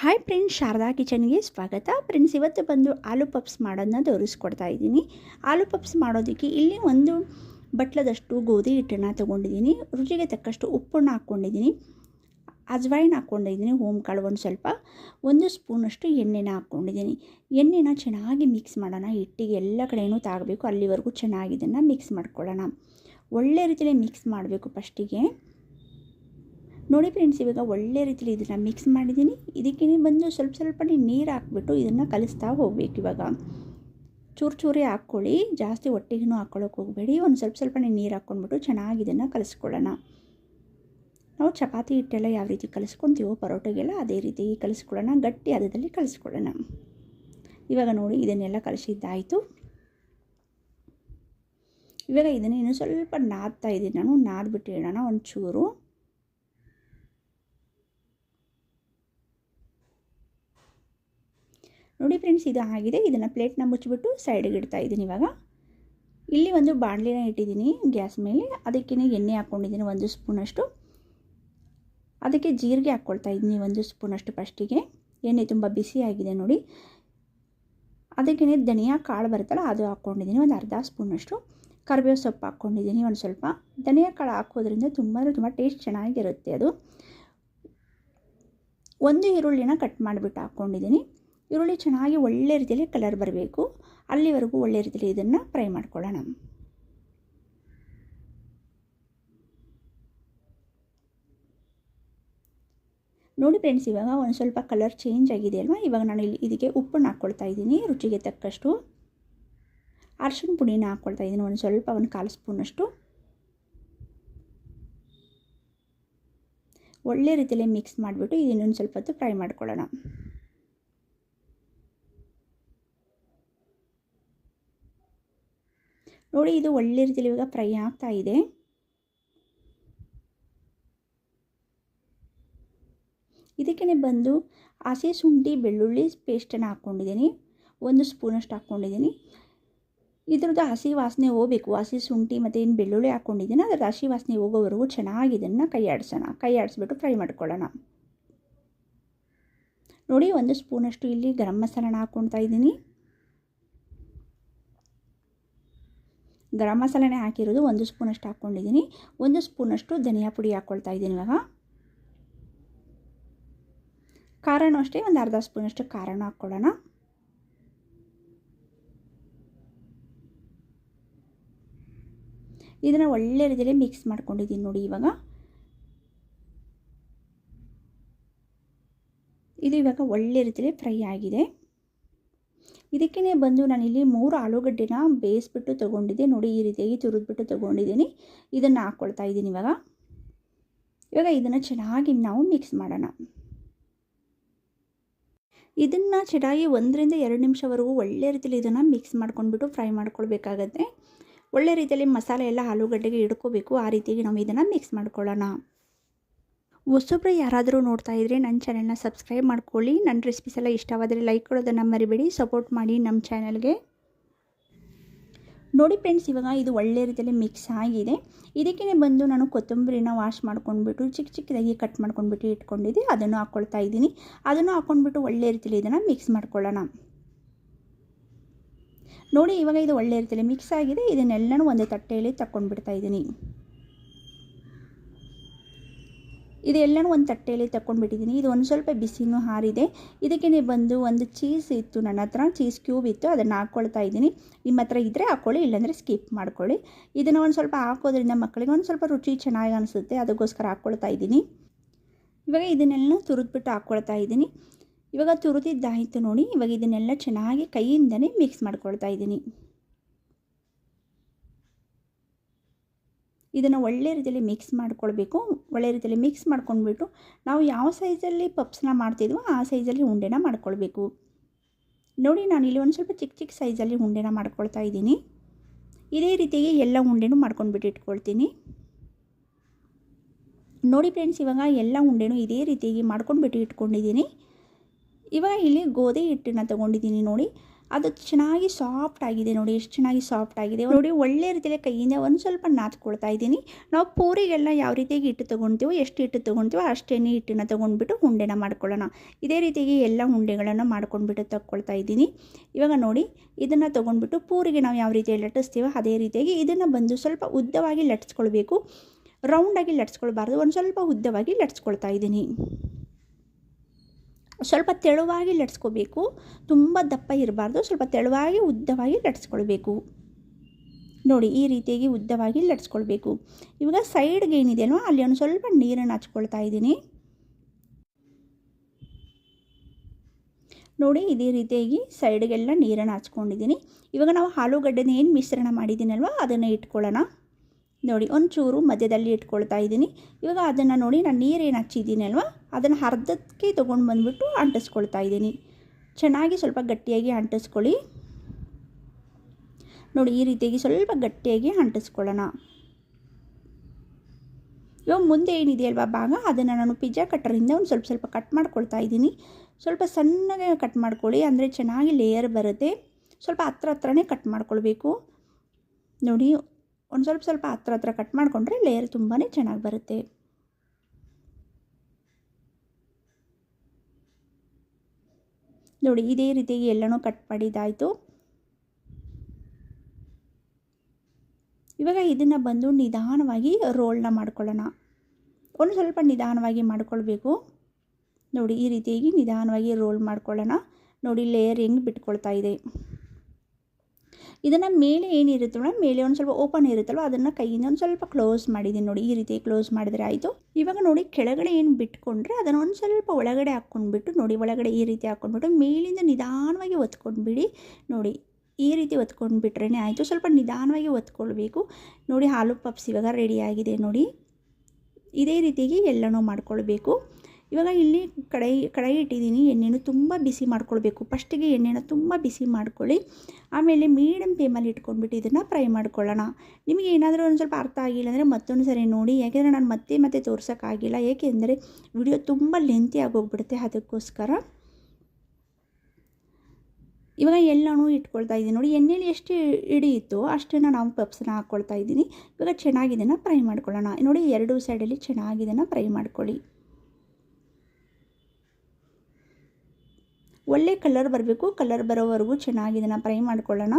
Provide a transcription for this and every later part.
Hi friends Sharada ಕಿಚನ್ಗೆ ಸ್ವಾಗತ. Friends ಇವತ್ತು ಬಂದು ಆಲೂ ಪಪ್ಸ್ ಮಾಡೋದನ್ನ ತೋರಿಸ್ಕೊಡ್ತಾ ಇದ್ದೀನಿ. ಆಲೂ ಪಪ್ಸ್ ಮಾಡೋದಕ್ಕೆ ಇಲ್ಲಿ ಒಂದು ಬಟ್ಲದಷ್ಟು ಗೋಧಿ ಹಿಟ್ಟನ್ನು ತೊಗೊಂಡಿದ್ದೀನಿ. ರುಚಿಗೆ ತಕ್ಕಷ್ಟು ಉಪ್ಪನ್ನು ಹಾಕ್ಕೊಂಡಿದ್ದೀನಿ. ಅಜ್ವಾಯಿನ ಹಾಕ್ಕೊಂಡಿದ್ದೀನಿ, ಹೋಮ್ ಕಾಳು ಒಂದು ಸ್ವಲ್ಪ. ಒಂದು ಸ್ಪೂನಷ್ಟು ಎಣ್ಣೆನ ಹಾಕ್ಕೊಂಡಿದ್ದೀನಿ. ಎಣ್ಣೆನ ಚೆನ್ನಾಗಿ ಮಿಕ್ಸ್ ಮಾಡೋಣ. ಹಿಟ್ಟಿಗೆ ಎಲ್ಲ ಕಡೆಯೂ ತಾಗಬೇಕು. ಅಲ್ಲಿವರೆಗೂ ಚೆನ್ನಾಗಿ ಇದನ್ನು ಮಿಕ್ಸ್ ಮಾಡ್ಕೊಳ್ಳೋಣ. ಒಳ್ಳೆ ರೀತಿಯಲ್ಲಿ ಮಿಕ್ಸ್ ಮಾಡಬೇಕು ಫಸ್ಟಿಗೆ. ನೋಡಿ ಫ್ರೆಂಡ್ಸ್ ಇವಾಗ ಒಳ್ಳೆ ರೀತಿಲಿ ಇದನ್ನು ಮಿಕ್ಸ್ ಮಾಡಿದ್ದೀನಿ. ಇದಕ್ಕೆ ಬಂದು ಸ್ವಲ್ಪ ಸ್ವಲ್ಪ ನೀರು ಹಾಕ್ಬಿಟ್ಟು ಇದನ್ನು ಕಲಿಸ್ತಾ ಹೋಗ್ಬೇಕು ಇವಾಗ. ಚೂರು ಚೂರಿ ಹಾಕ್ಕೊಳ್ಳಿ. ಜಾಸ್ತಿ ಹೊಟ್ಟೆಗೂ ಹಾಕ್ಕೊಳ್ಳೋಕೆ ಹೋಗಬೇಡಿ. ಒಂದು ಸ್ವಲ್ಪ ಸ್ವಲ್ಪ ನೀರು ಹಾಕ್ಕೊಂಡ್ಬಿಟ್ಟು ಚೆನ್ನಾಗಿ ಇದನ್ನು ಕಲಿಸ್ಕೊಳ್ಳೋಣ. ನಾವು ಚಪಾತಿ ಹಿಟ್ಟೆಲ್ಲ ಯಾವ ರೀತಿ ಕಲಿಸ್ಕೊತೀವೋ ಪರೋಟೆಗೆಲ್ಲ ಅದೇ ರೀತಿ ಕಲಿಸ್ಕೊಳ್ಳೋಣ. ಗಟ್ಟಿ ಅದರಲ್ಲಿ ಕಲಿಸ್ಕೊಳ್ಳೋಣ. ಇವಾಗ ನೋಡಿ ಇದನ್ನೆಲ್ಲ ಕಲಿಸಿದ್ದಾಯಿತು. ಇವಾಗ ಇದನ್ನು ಇನ್ನೂ ಸ್ವಲ್ಪ ನಾದ್ತಾ ಇದ್ದೀನಿ ನಾನು. ನಾದ್ಬಿಟ್ಟು ಇಡೋಣ ಒಂಚೂರು. ನೋಡಿ ಫ್ರೆಂಡ್ಸ್, ಇದು ಆಗಿದೆ. ಇದನ್ನು ಪ್ಲೇಟ್ನ ಮುಚ್ಚಿಬಿಟ್ಟು ಸೈಡಿಗೆ ಇಡ್ತಾ ಇದ್ದೀನಿ ಇವಾಗ. ಇಲ್ಲಿ ಒಂದು ಬಾಣಲಿನ ಇಟ್ಟಿದ್ದೀನಿ ಗ್ಯಾಸ್ ಮೇಲೆ. ಅದಕ್ಕೆ ಎಣ್ಣೆ ಹಾಕ್ಕೊಂಡಿದ್ದೀನಿ ಒಂದು ಸ್ಪೂನಷ್ಟು. ಅದಕ್ಕೆ ಜೀರಿಗೆ ಹಾಕ್ಕೊಳ್ತಾ ಇದ್ದೀನಿ, ಒಂದು ಸ್ಪೂನಷ್ಟು ಫಸ್ಟಿಗೆ ಎಣ್ಣೆ ತುಂಬ ಬಿಸಿ ಆಗಿದೆ ನೋಡಿ. ಅದಕ್ಕೆ ಧನಿಯಾ ಕಾಳು ಬರುತ್ತಲ್ಲ, ಅದು ಹಾಕ್ಕೊಂಡಿದ್ದೀನಿ, ಒಂದು ಅರ್ಧ ಸ್ಪೂನಷ್ಟು. ಕರಿಬೇವು ಸೊಪ್ಪು ಹಾಕ್ಕೊಂಡಿದ್ದೀನಿ, ಒಂದು ಸ್ವಲ್ಪ. ಧನಿಯಾ ಕಾಳು ಹಾಕೋದ್ರಿಂದ ತುಂಬ ತುಂಬ ಟೇಸ್ಟ್ ಚೆನ್ನಾಗಿರುತ್ತೆ ಅದು. ಒಂದು ಈರುಳ್ಳಿನ ಕಟ್ ಮಾಡಿಬಿಟ್ಟು ಹಾಕ್ಕೊಂಡಿದ್ದೀನಿ. ಈರುಳ್ಳಿ ಚೆನ್ನಾಗಿ ಒಳ್ಳೆ ರೀತಿಯಲ್ಲಿ ಕಲರ್ ಬರಬೇಕು. ಅಲ್ಲಿವರೆಗೂ ಒಳ್ಳೆ ರೀತಿಯಲ್ಲಿ ಇದನ್ನು ಫ್ರೈ ಮಾಡ್ಕೊಳ್ಳೋಣ. ನೋಡಿ ಫ್ರೆಂಡ್ಸ್ ಇವಾಗ ಒಂದು ಸ್ವಲ್ಪ ಕಲರ್ ಚೇಂಜ್ ಆಗಿದೆ ಅಲ್ವಾ? ಇವಾಗ ನಾನು ಇಲ್ಲಿ ಇದಕ್ಕೆ ಉಪ್ಪನ್ನು ಹಾಕ್ಕೊಳ್ತಾ ಇದ್ದೀನಿ, ರುಚಿಗೆ ತಕ್ಕಷ್ಟು. ಅರ್ಶಿಣ ಪುಡಿನ ಹಾಕ್ಕೊಳ್ತಾ ಇದ್ದೀನಿ, ಒಂದು ಸ್ವಲ್ಪ, ಒಂದು ಕಾಲು ಸ್ಪೂನಷ್ಟು ಒಳ್ಳೆ ರೀತಿಯಲ್ಲಿ ಮಿಕ್ಸ್ ಮಾಡಿಬಿಟ್ಟು ಇದನ್ನೊಂದು ಸ್ವಲ್ಪ ಹೊತ್ತು ಫ್ರೈ ಮಾಡ್ಕೊಳ್ಳೋಣ. ನೋಡಿ, ಇದು ಒಳ್ಳೆ ರೀತಿಯಲ್ಲಿ ಇವಾಗ ಫ್ರೈ ಆಗ್ತಾ ಇದೆ. ಇದಕ್ಕೆ ಬಂದು ಹಸಿ ಶುಂಠಿ, ಬೆಳ್ಳುಳ್ಳಿ ಪೇಸ್ಟನ್ನು ಹಾಕ್ಕೊಂಡಿದ್ದೀನಿ ಒಂದು ಸ್ಪೂನಷ್ಟು ಹಾಕ್ಕೊಂಡಿದ್ದೀನಿ ಇದ್ರದ್ದು ಹಸಿ ವಾಸನೆ ಹೋಗಬೇಕು. ಹಸಿ ಶುಂಠಿ ಮತ್ತು ಏನು ಬೆಳ್ಳುಳ್ಳಿ ಹಾಕ್ಕೊಂಡಿದ್ದೀನಿ ಅದರ ಹಸಿ ವಾಸನೆ ಹೋಗೋವರೆಗೂ ಚೆನ್ನಾಗಿ ಇದನ್ನು ಕೈ ಆಡಿಸೋಣ. ಕೈ ಆಡಿಸ್ಬಿಟ್ಟು ಫ್ರೈ ಮಾಡ್ಕೊಳ್ಳೋಣ. ನೋಡಿ, ಒಂದು ಸ್ಪೂನಷ್ಟು ಇಲ್ಲಿ ಗರಂ ಮಸಾಲನ ಹಾಕ್ಕೊಳ್ತಾ ಇದ್ದೀನಿ. ಗರಂ ಮಸಾಲೆನೇ ಹಾಕಿರೋದು ಒಂದು ಸ್ಪೂನಷ್ಟು ಹಾಕ್ಕೊಂಡಿದ್ದೀನಿ. ಒಂದು ಸ್ಪೂನಷ್ಟು ಧನಿಯಾ ಪುಡಿ ಹಾಕ್ಕೊಳ್ತಾ ಇದ್ದೀನಿ ಇವಾಗ. ಖಾರನೂ ಅಷ್ಟೇ, ಒಂದು ಅರ್ಧ ಸ್ಪೂನಷ್ಟು ಖಾರನೂ ಹಾಕ್ಕೊಳ್ಳೋಣ. ಇದನ್ನು ಒಳ್ಳೆ ರೀತಿಯಲ್ಲಿ ಮಿಕ್ಸ್ ಮಾಡ್ಕೊಂಡಿದ್ದೀನಿ ನೋಡಿ ಇವಾಗ. ಇದು ಇವಾಗ ಒಳ್ಳೆ ರೀತಿಯಲ್ಲಿ ಫ್ರೈ ಆಗಿದೆ. ಇದಕ್ಕೇ ಬಂದು ನಾನಿಲ್ಲಿ ಮೂರು ಆಲೂಗಡ್ಡೆನ ಬೇಯಿಸ್ಬಿಟ್ಟು ತೊಗೊಂಡಿದ್ದೆ. ನೋಡಿ, ಈ ರೀತಿಯಾಗಿ ತುರಿದ್ಬಿಟ್ಟು ತೊಗೊಂಡಿದ್ದೀನಿ. ಇದನ್ನು ಹಾಕ್ಕೊಳ್ತಾ ಇದ್ದೀನಿ ಇವಾಗ. ಇವಾಗ ಇದನ್ನು ಚೆನ್ನಾಗಿ ನಾವು ಮಿಕ್ಸ್ ಮಾಡೋಣ. ಇದನ್ನು ಚೆನ್ನಾಗಿ ಒಂದರಿಂದ ಎರಡು ನಿಮಿಷವರೆಗೂ ಒಳ್ಳೆ ರೀತಿಯಲ್ಲಿ ಇದನ್ನು ಮಿಕ್ಸ್ ಮಾಡ್ಕೊಂಡ್ಬಿಟ್ಟು ಫ್ರೈ ಮಾಡ್ಕೊಳ್ಬೇಕಾಗತ್ತೆ. ಒಳ್ಳೆ ರೀತಿಯಲ್ಲಿ ಮಸಾಲೆ ಎಲ್ಲ ಆಲೂಗಡ್ಡೆಗೆ ಹಿಡ್ಕೋಬೇಕು. ಆ ರೀತಿಯಾಗಿ ನಾವು ಇದನ್ನು ಮಿಕ್ಸ್ ಮಾಡ್ಕೊಳ್ಳೋಣ. ಹೊಸೊಬ್ಬರು ಯಾರಾದರೂ ನೋಡ್ತಾ ಇದ್ದರೆ ನನ್ನ ಚಾನೆಲ್ನ ಸಬ್ಸ್ಕ್ರೈಬ್ ಮಾಡ್ಕೊಳ್ಳಿ. ನನ್ನ ರೆಸಿಪೀಸ್ ಎಲ್ಲ ಇಷ್ಟವಾದರೆ ಲೈಕ್ ಕೊಡೋದನ್ನು ಮರಿಬೇಡಿ. ಸಪೋರ್ಟ್ ಮಾಡಿ ನಮ್ಮ ಚಾನಲ್ಗೆ ನೋಡಿ ಫ್ರೆಂಡ್ಸ್ ಇವಾಗ ಇದು ಒಳ್ಳೆ ರೀತಿಯಲ್ಲಿ ಮಿಕ್ಸ್ ಆಗಿದೆ. ಇದಕ್ಕೇ ಬಂದು ನಾನು ಕೊತ್ತಂಬರಿನ ವಾಶ್ ಮಾಡ್ಕೊಂಡ್ಬಿಟ್ಟು ಚಿಕ್ಕ ಚಿಕ್ಕದಾಗಿ ಕಟ್ ಮಾಡ್ಕೊಂಡ್ಬಿಟ್ಟು ಇಟ್ಕೊಂಡಿದ್ದೆ. ಅದನ್ನು ಹಾಕ್ಕೊಳ್ತಾ ಇದ್ದೀನಿ. ಅದನ್ನು ಹಾಕ್ಕೊಂಡ್ಬಿಟ್ಟು ಒಳ್ಳೆ ರೀತಿಯಲ್ಲಿ ಇದನ್ನು ಮಿಕ್ಸ್ ಮಾಡ್ಕೊಳ್ಳೋಣ. ನೋಡಿ ಇವಾಗ ಇದು ಒಳ್ಳೆ ರೀತಿಯಲ್ಲಿ ಮಿಕ್ಸ್ ಆಗಿದೆ. ಇದನ್ನೆಲ್ಲನೂ ಒಂದು ತಟ್ಟೆಯಲ್ಲಿ ತಗೊಂಡ್ಬಿಡ್ತಾ ಇದ್ದೀನಿ. ಇದೆಲ್ಲನೂ ಒಂದು ತಟ್ಟೆಯಲ್ಲಿ ತಗೊಂಡ್ಬಿಟ್ಟಿದ್ದೀನಿ ಇದು ಒಂದು ಸ್ವಲ್ಪ ಬಿಸಿನೂ ಹಾರಿದೆ. ಇದಕ್ಕೆ ಬಂದು ಒಂದು ಚೀಸ್ ಇತ್ತು ನನ್ನ ಹತ್ರ. ಚೀಸ್ ಕ್ಯೂಬ್ ಇತ್ತು. ಅದನ್ನು ಹಾಕ್ಕೊಳ್ತಾ ಇದ್ದೀನಿ. ನಿಮ್ಮ ಹತ್ರ ಇದ್ದರೆ ಹಾಕ್ಕೊಳ್ಳಿ ಇಲ್ಲಾಂದರೆ ಸ್ಕಿಪ್ ಮಾಡ್ಕೊಳ್ಳಿ. ಇದನ್ನು ಒಂದು ಸ್ವಲ್ಪ ಹಾಕೋದ್ರಿಂದ ಮಕ್ಕಳಿಗೆ ಒಂದು ಸ್ವಲ್ಪ ರುಚಿ ಚೆನ್ನಾಗಿ ಅನಿಸುತ್ತೆ. ಅದಕ್ಕೋಸ್ಕರ ಹಾಕ್ಕೊಳ್ತಾ ಇದ್ದೀನಿ. ಇವಾಗ ಇದನ್ನೆಲ್ಲ ತುರಿದ್ಬಿಟ್ಟು ಹಾಕ್ಕೊಳ್ತಾ ಇದ್ದೀನಿ. ಇವಾಗ ತುರಿದಿದ್ದಾಯಿತು ನೋಡಿ. ಇವಾಗ ಇದನ್ನೆಲ್ಲ ಚೆನ್ನಾಗಿ ಕೈಯಿಂದನೇ ಮಿಕ್ಸ್ ಮಾಡ್ಕೊಳ್ತಾ ಇದ್ದೀನಿ. ಇದನ್ನು ಒಳ್ಳೆ ರೀತಿಯಲ್ಲಿ ಮಿಕ್ಸ್ ಮಾಡ್ಕೊಳ್ಬೇಕು. ಒಳ್ಳೆ ರೀತಿಯಲ್ಲಿ ಮಿಕ್ಸ್ ಮಾಡ್ಕೊಂಡ್ಬಿಟ್ಟು ನಾವು ಯಾವ ಸೈಜಲ್ಲಿ ಪಪ್ಸ್ನ ಮಾಡ್ತಿದ್ವೋ ಆ ಸೈಜಲ್ಲಿ ಉಂಡೆನ ಮಾಡ್ಕೊಳ್ಬೇಕು. ನೋಡಿ ನಾನು ಇಲ್ಲಿ ಒಂದು ಸ್ವಲ್ಪ ಚಿಕ್ಕ ಚಿಕ್ಕ ಸೈಜಲ್ಲಿ ಉಂಡೆನ ಮಾಡ್ಕೊಳ್ತಾ ಇದ್ದೀನಿ. ಇದೇ ರೀತಿಯಾಗಿ ಎಲ್ಲ ಉಂಡೆನೂ ಮಾಡ್ಕೊಂಡ್ಬಿಟ್ಟು ಇಟ್ಕೊಳ್ತೀನಿ. ನೋಡಿ ಫ್ರೆಂಡ್ಸ್ ಇವಾಗ ಎಲ್ಲ ಉಂಡೆನೂ ಇದೇ ರೀತಿಯಾಗಿ ಮಾಡ್ಕೊಂಡ್ಬಿಟ್ಟು ಇಟ್ಕೊಂಡಿದ್ದೀನಿ. ಇವಾಗ ಇಲ್ಲಿ ಗೋಧಿ ಹಿಟ್ಟನ್ನು ತೊಗೊಂಡಿದ್ದೀನಿ ನೋಡಿ. ಅದು ಚೆನ್ನಾಗಿ ಸಾಫ್ಟ್ ಆಗಿದೆ ನೋಡಿ, ಎಷ್ಟು ಚೆನ್ನಾಗಿ ಸಾಫ್ಟ್ ಆಗಿದೆ. ನೋಡಿ, ಒಳ್ಳೆ ರೀತಿಯಲ್ಲಿ ಕೈಯಿಂದ ಒಂದು ಸ್ವಲ್ಪ ನಾದ್ಕೊಳ್ತಾ ಇದ್ದೀನಿ. ನಾವು ಪೂರಿಗೆಲ್ಲ ಯಾವ ರೀತಿಯಾಗಿ ಹಿಟ್ಟು ತೊಗೊಳ್ತೀವೋ ಎಷ್ಟು ಹಿಟ್ಟು ತೊಗೊಳ್ತೀವೋ ಅಷ್ಟೇನೆ ಹಿಟ್ಟನ್ನು ತೊಗೊಂಡ್ಬಿಟ್ಟು ಉಂಡೆನ ಮಾಡ್ಕೊಳ್ಳೋಣ. ಇದೇ ರೀತಿಯಾಗಿ ಎಲ್ಲ ಉಂಡೆಗಳನ್ನು ಮಾಡ್ಕೊಂಡ್ಬಿಟ್ಟು ತಕ್ಕೊಳ್ತಾ ಇದ್ದೀನಿ. ಇವಾಗ ನೋಡಿ, ಇದನ್ನು ತೊಗೊಂಡ್ಬಿಟ್ಟು ಪೂರಿಗೆ ನಾವು ಯಾವ ರೀತಿ ಲಟ್ಟಿಸ್ತೀವೋ ಅದೇ ರೀತಿಯಾಗಿ ಇದನ್ನು ಬಂದು ಸ್ವಲ್ಪ ಉದ್ದವಾಗಿ ಲಟ್ಸ್ಕೊಳ್ಬೇಕು ರೌಂಡಾಗಿ ಲಟ್ಸ್ಕೊಳ್ಬಾರ್ದು ಒಂದು ಸ್ವಲ್ಪ ಉದ್ದವಾಗಿ ಲಟ್ಸ್ಕೊಳ್ತಾ ಇದ್ದೀನಿ. ಸ್ವಲ್ಪ ತೆಳುವಾಗಿ ಲಟ್ಸ್ಕೋಬೇಕು. ತುಂಬ ದಪ್ಪ ಇರಬಾರ್ದು. ಸ್ವಲ್ಪ ತೆಳುವಾಗಿ, ಉದ್ದವಾಗಿ ಲಟ್ಸ್ಕೊಳ್ಬೇಕು. ನೋಡಿ, ಈ ರೀತಿಯಾಗಿ ಉದ್ದವಾಗಿ ಲಟ್ಸ್ಕೊಳ್ಬೇಕು. ಇವಾಗ ಸೈಡ್ಗೆ ಏನಿದೆಯೋ ಅಲ್ಲಿ ಒಂದು ಸ್ವಲ್ಪ ನೀರನ್ನು ಹಚ್ಕೊಳ್ತಾ ಇದ್ದೀನಿ. ನೋಡಿ, ಇದೇ ರೀತಿಯಾಗಿ ಸೈಡ್ಗೆಲ್ಲ ನೀರನ್ನು ಹಚ್ಕೊಂಡಿದ್ದೀನಿ. ಇವಾಗ ನಾವು ಆಲೂಗಡ್ಡೆನ ಏನು ಮಿಶ್ರಣ ಮಾಡಿದ್ದೀನಲ್ವ? ಅದನ್ನು ಇಟ್ಕೊಳ್ಳೋಣ. ನೋಡಿ, ಒಂಚೂರು ಮಧ್ಯದಲ್ಲಿ ಇಟ್ಕೊಳ್ತಾ ಇದ್ದೀನಿ. ಇವಾಗ ಅದನ್ನು ನೋಡಿ ನಾನು ನೀರೇನು ಹಚ್ಚಿದ್ದೀನಿ ಅಲ್ವಾ? ಅದನ್ನು ಅರ್ಧಕ್ಕೆ ತೊಗೊಂಡು ಬಂದುಬಿಟ್ಟು ಅಂಟಿಸ್ಕೊಳ್ತಾ ಇದ್ದೀನಿ. ಚೆನ್ನಾಗಿ ಸ್ವಲ್ಪ ಗಟ್ಟಿಯಾಗಿ ಅಂಟಿಸ್ಕೊಳ್ಳಿ. ನೋಡಿ, ಈ ರೀತಿಯಾಗಿ ಸ್ವಲ್ಪ ಗಟ್ಟಿಯಾಗಿ ಅಂಟಿಸ್ಕೊಳ್ಳೋಣ. ಇವಾಗ ಮುಂದೆ ಏನಿದೆಯಲ್ವಾ ಭಾಗ? ಅದನ್ನು ನಾನು ಪಿಜ್ಜಾ ಕಟ್ಟರಿಂದ ಒಂದು ಸ್ವಲ್ಪ ಸ್ವಲ್ಪ ಕಟ್ ಮಾಡ್ಕೊಳ್ತಾ ಇದ್ದೀನಿ. ಸ್ವಲ್ಪ ಸಣ್ಣಗೆ ಕಟ್ ಮಾಡ್ಕೊಳ್ಳಿ, ಅಂದರೆ ಚೆನ್ನಾಗಿ ಲೇಯರ್ ಬರುತ್ತೆ. ಸ್ವಲ್ಪ ಹತ್ರ ಹತ್ರನೇ ಕಟ್ ಮಾಡ್ಕೊಳ್ಬೇಕು. ನೋಡಿ ಒಂದು ಸ್ವಲ್ಪ ಸ್ವಲ್ಪ ಹತ್ರ ಹತ್ರ ಕಟ್ ಮಾಡಿಕೊಂಡ್ರೆ ಲೇಯರ್ ತುಂಬಾ ಚೆನ್ನಾಗಿ ಬರುತ್ತೆ. ನೋಡಿ, ಇದೇ ರೀತಿಯಾಗಿ ಎಲ್ಲನೂ ಕಟ್ ಮಾಡಿದ್ದಾಯಿತು ಇವಾಗ ಇದನ್ನು ಬಂದು ನಿಧಾನವಾಗಿ ರೋಲ್ನ ಮಾಡ್ಕೊಳ್ಳೋಣ. ಒಂದು ಸ್ವಲ್ಪ ನಿಧಾನವಾಗಿ ಮಾಡ್ಕೊಳ್ಬೇಕು. ನೋಡಿ, ಈ ರೀತಿಯಾಗಿ ನಿಧಾನವಾಗಿ ರೋಲ್ ಮಾಡ್ಕೊಳ್ಳೋಣ. ನೋಡಿ ಲೇಯರ್ ಹೆಂಗೆ ಬಿಟ್ಕೊಳ್ತಾ ಇದೆ. ಇದನ್ನು ಮೇಲೆ ಏನಿರುತ್ತಲ್ಲ ಮೇಲೆ ಒಂದು ಸ್ವಲ್ಪ ಓಪನ್ ಇರುತ್ತಲ್ವ, ಅದನ್ನು ಕೈಯಿಂದ ಒಂದು ಸ್ವಲ್ಪ ಕ್ಲೋಸ್ ಮಾಡಿದ್ದೀನಿ ನೋಡಿ, ಈ ರೀತಿ ಕ್ಲೋಸ್ ಮಾಡಿದರೆ ಆಯಿತು. ಇವಾಗ ನೋಡಿ, ಕೆಳಗಡೆ ಏನು ಬಿಟ್ಕೊಂಡ್ರೆ ಅದನ್ನು ಒಂದು ಸ್ವಲ್ಪ ಒಳಗಡೆ ಹಾಕ್ಕೊಂಡ್ಬಿಟ್ಟು ನೋಡಿ, ಒಳಗಡೆ ಈ ರೀತಿ ಹಾಕ್ಕೊಂಡ್ಬಿಟ್ಟು ಮೇಲಿಂದ ನಿಧಾನವಾಗಿ ಒತ್ಕೊಂಡ್ಬಿಡಿ ನೋಡಿ, ಈ ರೀತಿ ಒತ್ಕೊಂಡ್ಬಿಟ್ರೇ ಆಯಿತು. ಸ್ವಲ್ಪ ನಿಧಾನವಾಗಿ ಒತ್ಕೊಳ್ಬೇಕು. ನೋಡಿ, ಹಾಲು ಪಪ್ಸ್ ಇವಾಗ ರೆಡಿಯಾಗಿದೆ ನೋಡಿ. ಇದೇ ರೀತಿಗೆ ಎಲ್ಲನೂ ಮಾಡ್ಕೊಳ್ಬೇಕು. ಇವಾಗ ಇಲ್ಲಿ ಕಡಾಯಿ ಕಡಾಯಿ ಇಟ್ಟಿದ್ದೀನಿ. ಎಣ್ಣೆನೂ ತುಂಬ ಬಿಸಿ ಮಾಡ್ಕೊಳ್ಬೇಕು. ಫಸ್ಟಿಗೆ ಎಣ್ಣೆನ ತುಂಬ ಬಿಸಿ ಮಾಡ್ಕೊಳ್ಳಿ. ಆಮೇಲೆ ಮೀಡಿಯಮ್ ಫ್ಲೇಮಲ್ಲಿ ಇಟ್ಕೊಂಡ್ಬಿಟ್ಟು ಇದನ್ನು ಫ್ರೈ ಮಾಡ್ಕೊಳ್ಳೋಣ. ನಿಮಗೆ ಏನಾದರೂ ಒಂದು ಸ್ವಲ್ಪ ಅರ್ಥ ಆಗಿಲ್ಲ ಅಂದರೆ ಮತ್ತೊಂದು ಸರಿ ನೋಡಿ. ಯಾಕೆಂದರೆ ನಾನು ಮತ್ತೆ ಮತ್ತೆ ತೋರ್ಸೋಕ್ಕಾಗಿಲ್ಲ ಏಕೆಂದರೆ ವಿಡಿಯೋ ತುಂಬ ಲೆಂತಿ ಆಗೋಗ್ಬಿಡುತ್ತೆ ಅದಕ್ಕೋಸ್ಕರ. ಇವಾಗ ಎಲ್ಲನೂ ಇಟ್ಕೊಳ್ತಾ ಇದ್ದೀನಿ. ನೋಡಿ, ಎಣ್ಣೆಲಿ ಎಷ್ಟು ಹಿಡಿಯಿತ್ತು ಅಷ್ಟನ್ನು ನಾವು ಪಪ್ಸನ್ನ ಹಾಕ್ಕೊಳ್ತಾ ಇದ್ದೀನಿ. ಇವಾಗ ಚೆನ್ನಾಗಿದನ್ನು ಫ್ರೈ ಮಾಡ್ಕೊಳ್ಳೋಣ. ನೋಡಿ, ಎರಡು ಸೈಡಲ್ಲಿ ಚೆನ್ನಾಗಿದನ್ನು ಫ್ರೈ ಮಾಡ್ಕೊಳ್ಳಿ. ಒಳ್ಳೆ ಕಲರ್ ಬರಬೇಕು ಕಲರ್ ಬರೋವರೆಗೂ ಚೆನ್ನಾಗಿ ಇದನ್ನು ಫ್ರೈ ಮಾಡ್ಕೊಳ್ಳೋಣ.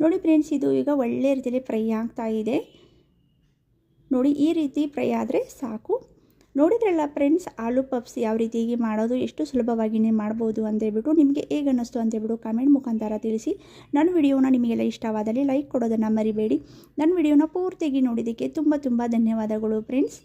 ನೋಡಿ ಫ್ರೆಂಡ್ಸ್ ಇದು ಈಗ ಒಳ್ಳೆ ರೀತಿಯಲ್ಲಿ ಫ್ರೈ ಆಗ್ತಾ ಇದೆ. ನೋಡಿ ಈ ರೀತಿ ಫ್ರೈ ಆದರೆ ಸಾಕು. ನೋಡಿದ್ರಲ್ಲ ಫ್ರೆಂಡ್ಸ್ ಆಲೂ ಪಪ್ಸ್ ಯಾವ ರೀತಿಯಾಗಿ ಮಾಡೋದು, ಎಷ್ಟು ಸುಲಭವಾಗಿಯೇ ಮಾಡ್ಬೋದು ಅಂತೇಳ್ಬಿಟ್ಟು ನಿಮಗೆ ಹೇಗೆ ಅನ್ನಿಸ್ತು ಅಂತೇಳ್ಬಿಟ್ಟು ಕಮೆಂಟ್ ಮುಖಾಂತರ ತಿಳಿಸಿ. ನನ್ನ ವಿಡಿಯೋನ ನಿಮಗೆಲ್ಲ ಇಷ್ಟವಾದಲ್ಲಿ ಲೈಕ್ ಕೊಡೋದನ್ನು ಮರಿಬೇಡಿ. ನನ್ನ ವಿಡಿಯೋನ ಪೂರ್ತಿಯಾಗಿ ನೋಡಿದ್ದಕ್ಕೆ ತುಂಬ ತುಂಬ ಧನ್ಯವಾದಗಳು ಫ್ರೆಂಡ್ಸ್